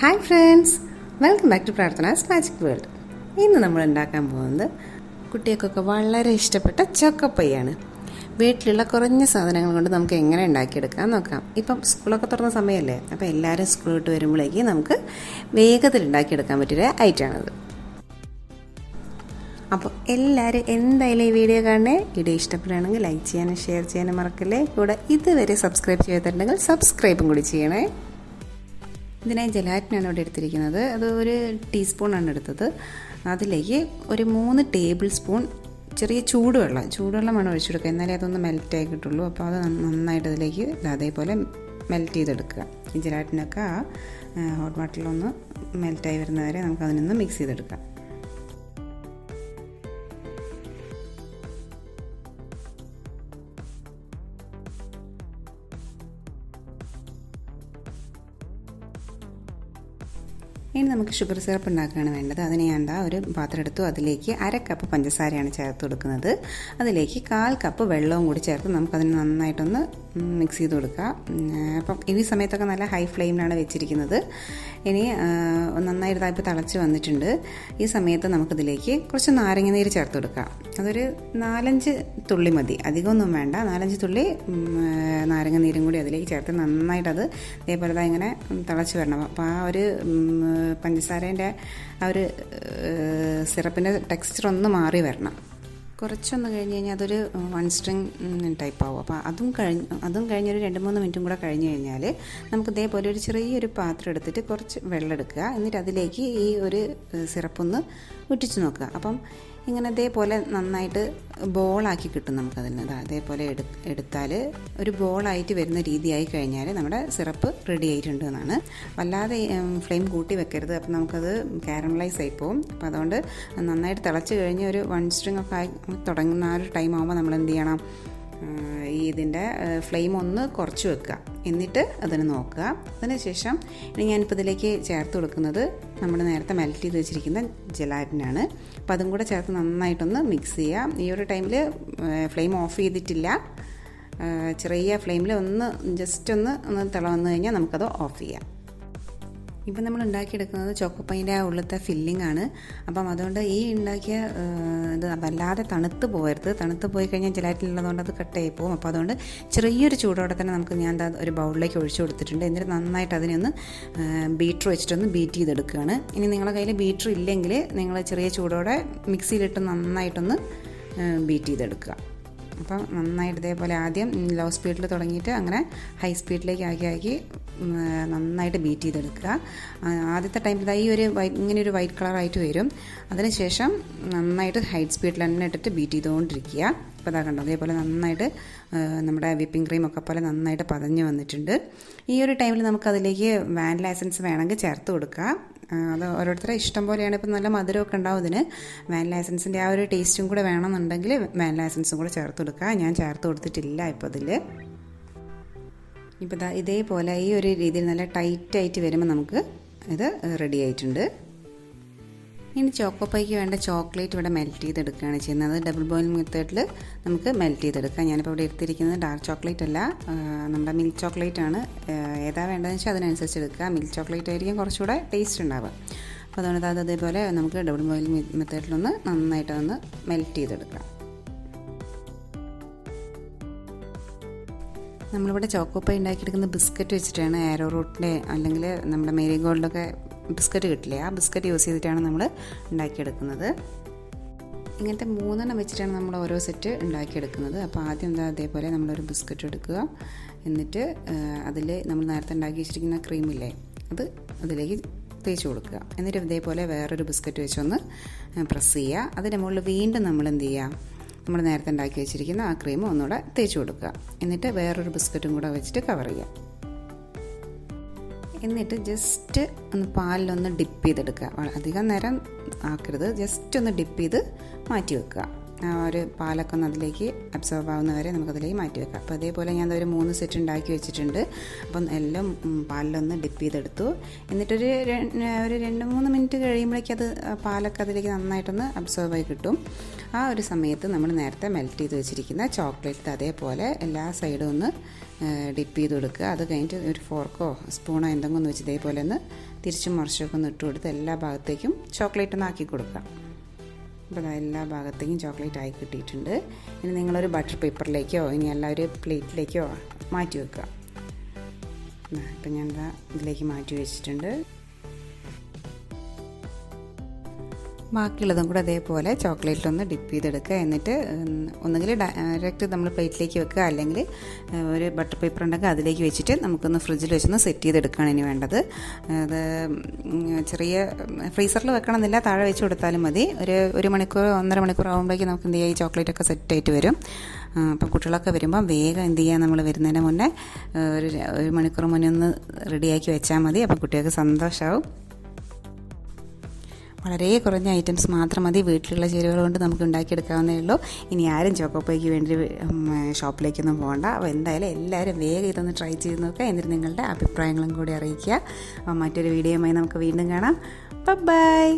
Hi friends welcome back to Prarthana's magic world ഇന്ന് നമ്മൾ ഉണ്ടാക്കാൻ പോകുന്നത് കുട്ടികൾക്കൊക്കെ വളരെ ഇഷ്ടപ്പെട്ട ചക്കപ്പയ്യാണ്. വീട്ടിലുള്ള കുറഞ്ഞ സാധനങ്ങൾ കൊണ്ട് നമുക്ക് എങ്ങനെ ഉണ്ടാക്കിയെടുക്കാൻ നോക്കാം. ഇപ്പം സ്കൂളൊക്കെ തുറന്ന സമയമല്ലേ അപ്പോൾ എല്ലാവരും സ്കൂൾ വിട്ട് വരുമ്പോഴേക്ക് നമുക്ക് വേഗത്തിൽ ഉണ്ടാക്കിയെടുക്കാൻ പറ്റിയൊരു ഐറ്റമാണത്. അപ്പോൾ എല്ലാവരും എന്തായാലും ഈ വീഡിയോ കാണണേ? വീഡിയോ ഇഷ്ടപ്പെടുകയാണെങ്കിൽ ലൈക്ക് ചെയ്യാനും ഷെയർ ചെയ്യാനും മറക്കല്ലേ? കൂടെ ഇതുവരെ സബ്സ്ക്രൈബ് ചെയ്തിട്ടുണ്ടെങ്കിൽ സബ്സ്ക്രൈബും കൂടി ചെയ്യണേ. ഇതിനായി ജലാറ്റിനാണ് ഇവിടെ എടുത്തിരിക്കുന്നത്. അത് ഒരു ടീസ്പൂണാണ് എടുത്തത്. അതിലേക്ക് ഒരു മൂന്ന് ടേബിൾ സ്പൂൺ ചെറിയ ചൂടുവെള്ളം ചൂടുവെള്ളം വേണം ഒഴിച്ചെടുക്കുക. എന്നാലേ അതൊന്ന് മെൽറ്റായി കിട്ടുള്ളൂ. അപ്പോൾ അത് നന്നായിട്ട് അതിലേക്ക് അതേപോലെ മെൽറ്റ് ചെയ്തെടുക്കുക. ഈ ജലാറ്റിനൊക്കെ ആ ഹോട്ട് വാട്ടറിലൊന്ന് മെൽറ്റായി വരുന്നവരെ നമുക്ക് അതിനൊന്ന് മിക്സ് ചെയ്തെടുക്കാം. ഇനി നമുക്ക് ഷുഗർ സിറപ്പ് ഉണ്ടാക്കുകയാണ് വേണ്ടത്. അതിന് ഞാൻ ഒരു പാത്രം എടുത്തു. അതിലേക്ക് അര കപ്പ് പഞ്ചസാരയാണ് ചേർത്ത് കൊടുക്കുന്നത്. അതിലേക്ക് കാൽ കപ്പ് വെള്ളവും കൂടി ചേർത്ത് നമുക്കതിന് നന്നായിട്ടൊന്ന് മിക്സ് ചെയ്ത് കൊടുക്കുക അപ്പം ഈ സമയത്തൊക്കെ നല്ല ഹൈ ഫ്ലെയിമിലാണ് വെച്ചിരിക്കുന്നത്. ഇനി നന്നായിട്ട് ഇപ്പോൾ തിളച്ച് വന്നിട്ടുണ്ട്. ഈ സമയത്ത് നമുക്കിതിലേക്ക് കുറച്ച് നാരങ്ങ നീര് ചേർത്ത് കൊടുക്കാം. അതൊരു നാലഞ്ച് തുള്ളി മതി. അധികമൊന്നും വേണ്ട. നാലഞ്ച് തുള്ളി നാരങ്ങ നീരും കൂടി അതിലേക്ക് ചേർത്ത് നന്നായിട്ടത് ഇതേപോലെ ഇങ്ങനെ തിളച്ച് വരണം. അപ്പോൾ ആ ഒരു പഞ്ചസാരേന്റെ ആ ഒരു സിറപ്പിന്റെ ടെക്സ്ചർ ഒന്ന് മാറി വരണം. കുറച്ചൊന്ന് കഴിഞ്ഞ് കഴിഞ്ഞാൽ അതൊരു വൺ സ്ട്രിങ് ടൈപ്പ് ആവും. അപ്പോൾ അതും കഴിഞ്ഞ് അതും കഴിഞ്ഞൊരു രണ്ട് മൂന്ന് മിനിറ്റും കൂടെ കഴിഞ്ഞ് കഴിഞ്ഞാൽ നമുക്ക് ഇതേപോലെ ഒരു ചെറിയൊരു പാത്രം എടുത്തിട്ട് കുറച്ച് വെള്ളം എടുക്കുക. എന്നിട്ട് അതിലേക്ക് ഈ ഒരു സിറപ്പൊന്ന് ഉറ്റിച്ച് നോക്കുക. അപ്പം ഇങ്ങനെ ഇതേപോലെ നന്നായിട്ട് ബോളാക്കി കിട്ടും നമുക്കതിൽ നിന്ന് അതേപോലെ എടു എടുത്താൽ ഒരു ബോളായിട്ട് വരുന്ന രീതിയായി കഴിഞ്ഞാൽ നമ്മുടെ സിറപ്പ് റെഡി ആയിട്ടുണ്ട് എന്നാണ്. വല്ലാതെ ഫ്ലെയിം കൂട്ടി വെക്കരുത്. അപ്പം നമുക്കത് കാരമലൈസ് ആയി പോകും അപ്പം അതുകൊണ്ട് നന്നായിട്ട് തിളച്ച് കഴിഞ്ഞ് ഒരു വൺ സ്ട്രിങ് ഒക്കെ തുടങ്ങുന്ന ആ ഒരു ടൈം ആകുമ്പോൾ നമ്മൾ എന്ത് ചെയ്യണം? ഈ ഇതിന്റെ ഫ്ലെയിം ഒന്ന് കുറച്ച് വെക്കുക. എന്നിട്ട് അതിന് നോക്കുക. അതിനുശേഷം ഇനി ഞാനിപ്പോൾ ഇതിലേക്ക് ചേർത്ത് കൊടുക്കുന്നത് നമ്മൾ നേരത്തെ മെൽറ്റ് ചെയ്ത് വെച്ചിരിക്കുന്ന ജലാറ്റിനാണ് അപ്പോൾ അതും കൂടെ ചേർത്ത് നന്നായിട്ടൊന്ന് മിക്സ് ചെയ്യുക. ഈ ഒരു ടൈമിൽ ഫ്ലെയിം ഓഫ് ചെയ്തിട്ടില്ല. ചെറിയ ഫ്ലെയിമിൽ ഒന്ന് ജസ്റ്റ് ഒന്ന് ഒന്ന് തിള വന്നു കഴിഞ്ഞാൽ നമുക്കത് ഓഫ് ചെയ്യാം. ഇപ്പം നമ്മൾ ഉണ്ടാക്കിയെടുക്കുന്നത് ചോക്കപ്പൈന്റെ ആ ഉള്ളത്തെ ഫില്ലിംഗ് ആണ്. അപ്പം അതുകൊണ്ട് ഈ ഉണ്ടാക്കിയ ഇത് വല്ലാതെ തണുത്ത് പോകരുത് തണുത്ത് പോയി കഴിഞ്ഞാൽ ജലാറ്റിലുള്ളതുകൊണ്ട് അത് കട്ടായി പോകും. അപ്പോൾ അതുകൊണ്ട് ചെറിയൊരു ചൂടോടെ തന്നെ നമുക്ക് ഞാൻ ഒരു ബൗളിലേക്ക് ഒഴിച്ചു കൊടുത്തിട്ടുണ്ട്. എന്നിട്ട് നന്നായിട്ട് അതിനൊന്ന് ബീറ്റർ വെച്ചിട്ടൊന്ന് ബീറ്റ് ചെയ്തെടുക്കുകയാണ്. ഇനി നിങ്ങളുടെ കയ്യിൽ ബീറ്റർ ഇല്ലെങ്കിൽ നിങ്ങൾ ചെറിയ ചൂടോടെ മിക്സിയിലിട്ട് നന്നായിട്ടൊന്ന് ബീറ്റ് ചെയ്തെടുക്കുക. അപ്പം നന്നായിട്ട് ഇതേപോലെ ആദ്യം ലോ സ്പീഡിൽ തുടങ്ങിയിട്ട് അങ്ങനെ ഹൈ സ്പീഡിലേക്ക് ആക്കി ആക്കി നന്നായിട്ട് ബീറ്റ് ചെയ്തെടുക്കുക. ആദ്യത്തെ ടൈമിൽ ഈ ഒരു ഇങ്ങനെ ഒരു വൈറ്റ് കളറായിട്ട് വരും. അതിനുശേഷം നന്നായിട്ട് ഹൈ സ്പീഡിൽ തന്നെ ഇട്ടിട്ട് ബീറ്റ് ചെയ്തുകൊണ്ടിരിക്കുക ഇപ്പോൾ ഇതാ കണ്ടോ അതേപോലെ നന്നായിട്ട് നമ്മുടെ വിപ്പിംഗ് ക്രീം ഒക്കെ പോലെ നന്നായിട്ട് പതഞ്ഞ് വന്നിട്ടുണ്ട്. ഈ ഒരു ടൈമിൽ നമുക്കതിലേക്ക് വാനില എസൻസ് വേണമെങ്കിൽ ചേർത്ത് കൊടുക്കുക അത് ഓരോരുത്തരെ ഇഷ്ടം പോലെയാണ്. ഇപ്പം നല്ല മധുരമൊക്കെ ഉണ്ടാവും ഇതിന്. വാനില എസൻസിന്റെ ആ ഒരു ടേസ്റ്റും കൂടെ വേണമെന്നുണ്ടെങ്കിൽ വാനില എസൻസും കൂടെ ചേർത്ത് കൊടുക്കുക ഞാൻ ചേർത്ത് കൊടുത്തിട്ടില്ല ഇപ്പോൾ ഇതിൽ ഇപ്പോൾ ഇതേപോലെ ഈ ഒരു രീതിയിൽ നല്ല ടൈറ്റായിട്ട് വരുമ്പോൾ നമുക്ക് ഇത് റെഡി ആയിട്ടുണ്ട്. ഇനി ചോക്കോ പൈക്ക് വേണ്ട ചോക്ലേറ്റ് ഇവിടെ മെൽറ്റ് ചെയ്തെടുക്കുകയാണ് ചെയ്യുന്നത്. ഡബിൾ ബോയിൽ മെത്തേഡിൽ നമുക്ക് മെൽറ്റ് ചെയ്തെടുക്കാം. ഞാനിപ്പോൾ ഇവിടെ എടുത്തിരിക്കുന്നത് ഡാർക്ക് ചോക്ലേറ്റ് അല്ല. നമ്മുടെ മിൽക്ക് ചോക്ലേറ്റ് ആണ്. ഏതാ വേണ്ടതെന്ന് വെച്ചാൽ അതിനനുസരിച്ച് എടുക്കുക. മിൽക്ക് ചോക്ലേറ്റ് ആയിരിക്കും കുറച്ചുകൂടെ ടേസ്റ്റ് ഉണ്ടാവുക. അപ്പോൾ അതുകൊണ്ട് അത് അതേപോലെ നമുക്ക് ഡബിൾ ബോയിൽ മെത്തേഡിലൊന്ന് നന്നായിട്ടൊന്ന് മെൽറ്റ് ചെയ്തെടുക്കാം. നമ്മളിവിടെ ചോക്കോപ്പൈ ഉണ്ടാക്കിയെടുക്കുന്ന ബിസ്ക്കറ്റ് വെച്ചിട്ടാണ് ആരോ റൂട്ടിലെ അല്ലെങ്കിൽ നമ്മുടെ മേരി ഗോൾഡൊക്കെ ബിസ്ക്കറ്റ് കിട്ടില്ലേ? ആ ബിസ്ക്കറ്റ് യൂസ് ചെയ്തിട്ടാണ് നമ്മൾ ഉണ്ടാക്കിയെടുക്കുന്നത്. ഇങ്ങനത്തെ മൂന്നെണ്ണം വെച്ചിട്ടാണ് നമ്മൾ ഓരോ സെറ്റ് ഉണ്ടാക്കിയെടുക്കുന്നത്. അപ്പോൾ ആദ്യം എന്താ അതേപോലെ നമ്മളൊരു ബിസ്ക്കറ്റ് എടുക്കുക. എന്നിട്ട് അതിൽ നമ്മൾ നേരത്തെ ഉണ്ടാക്കി വെച്ചിരിക്കുന്ന ക്രീമില്ലേ അത് അതിലേക്ക് തേച്ച് കൊടുക്കുക. എന്നിട്ട് ഇതേപോലെ വേറൊരു ബിസ്ക്കറ്റ് വെച്ചൊന്ന് പ്രസ് ചെയ്യുക. അതിന്റെ മുകളിൽ വീണ്ടും നമ്മൾ എന്ത് ചെയ്യുക? നമ്മൾ നേരത്തെ ഉണ്ടാക്കി വെച്ചിരിക്കുന്ന ആ ക്രീം ഒന്നുകൂടെ തേച്ച് കൊടുക്കുക. എന്നിട്ട് വേറൊരു ബിസ്ക്കറ്റും കൂടെ വെച്ചിട്ട് കവർ ചെയ്യുക എന്നിട്ട് ജസ്റ്റ് ഒന്ന് പാലിലൊന്ന് ഡിപ്പ് ചെയ്തെടുക്കുക. അധികം നേരം ആക്കരുത്. ജസ്റ്റ് ഒന്ന് ഡിപ്പ് ചെയ്ത് മാറ്റി വെക്കുക. ആ ഒരു പാലൊക്കെ ഒന്ന് അതിലേക്ക് അബ്സോർബ് ആവുന്നവരെ നമുക്കതിലേക്ക് മാറ്റി വെക്കാം. അപ്പോൾ അതേപോലെ ഞാൻ ഒരു മൂന്ന് സെറ്റ് ഉണ്ടാക്കി വെച്ചിട്ടുണ്ട്. അപ്പം എല്ലാം പാലിലൊന്ന് ഡിപ്പ് ചെയ്തെടുത്തു. എന്നിട്ടൊരു ഒരു രണ്ട് മൂന്ന് മിനിറ്റ് കഴിയുമ്പോഴേക്കും അത് പാലൊക്കെ അതിലേക്ക് നന്നായിട്ടൊന്ന് അബ്സോർബ് ആയി കിട്ടും. ആ ഒരു സമയത്ത് നമ്മൾ നേരത്തെ മെൽറ്റ് ചെയ്ത് വെച്ചിരിക്കുന്ന ചോക്ലേറ്റ് അതേപോലെ എല്ലാ സൈഡും ഒന്ന് ഡിപ്പ് ചെയ്ത് കൊടുക്കുക. അത് കഴിഞ്ഞിട്ട് ഒരു ഫോർക്കോ സ്പൂണോ എന്തെങ്കിലും ഒന്ന് വെച്ച് ഇതേപോലെ ഒന്ന് തിരിച്ചും മറിച്ചൊക്കെ ഒന്ന് ഇട്ട് കൊടുത്ത് എല്ലാ ഭാഗത്തേക്കും ചോക്ലേറ്റ് ഒന്ന് ആക്കി കൊടുക്കാം അപ്പോൾ എല്ലാ ഭാഗത്തേക്കും ചോക്ലേറ്റ് ആയി കിട്ടിയിട്ടുണ്ട്. ഇനി നിങ്ങളൊരു ബട്ടർ പേപ്പറിലേക്കോ ഇനി അല്ല ഒരു പ്ലേറ്റിലേക്കോ മാറ്റി വെക്കുക. ഇപ്പം ദാ ഇതിലേക്ക് മാറ്റി വെച്ചിട്ടുണ്ട്. ബാക്കിയുള്ളതും കൂടെ അതേപോലെ ചോക്ലേറ്റിലൊന്ന് ഡിപ്പ് ചെയ്തെടുക്കുക. എന്നിട്ട് ഒന്നുകിൽ ഡയറക്റ്റ് നമ്മൾ പ്ലേറ്റിലേക്ക് വെക്കുക. അല്ലെങ്കിൽ ഒരു ബട്ടർ പേപ്പർ ഉണ്ടെങ്കിൽ അതിലേക്ക് വെച്ചിട്ട് നമുക്കൊന്ന് ഫ്രിഡ്ജിൽ വെച്ചൊന്ന് സെറ്റ് ചെയ്തെടുക്കുകയാണ് ഇനി വേണ്ടത്. അത് ചെറിയ ഫ്രീസറിൽ വെക്കണമെന്നില്ല. താഴെ വെച്ച് കൊടുത്താലും മതി. ഒരു ഒരു മണിക്കൂർ ഒന്നര മണിക്കൂർ ആകുമ്പോഴേക്കും നമുക്ക് എന്ത് ചെയ്യുക ഈ ചോക്ലേറ്റൊക്കെ സെറ്റായിട്ട് വരും. അപ്പം കുട്ടികളൊക്കെ വരുമ്പോൾ വേഗം എന്ത് ചെയ്യുക നമ്മൾ വരുന്നതിന് മുന്നേ ഒരു ഒരു മണിക്കൂർ മുന്നേ ഒന്ന് റെഡിയാക്കി വെച്ചാൽ മതി. അപ്പം കുട്ടികൾക്ക് സന്തോഷമാവും വളരെ കുറഞ്ഞ ഐറ്റംസ് മാത്രം മതി. വീട്ടിലുള്ള ചേരുവകൾ കൊണ്ട് നമുക്ക് ഉണ്ടാക്കിയെടുക്കാവുന്നേ ഉള്ളൂ. ഇനി ആരും ചോക്കോപ്പയ്ക്ക് വേണ്ടി ഷോപ്പിലേക്കൊന്നും പോകണ്ട അപ്പോൾ എന്തായാലും എല്ലാവരും വേഗം ഇതൊന്ന് ട്രൈ ചെയ്ത് നോക്കുക. എന്നിട്ട് നിങ്ങളുടെ അഭിപ്രായങ്ങളും കൂടി അറിയിക്കുക. മറ്റൊരു വീഡിയോയുമായി നമുക്ക് വീണ്ടും കാണാം. ബൈ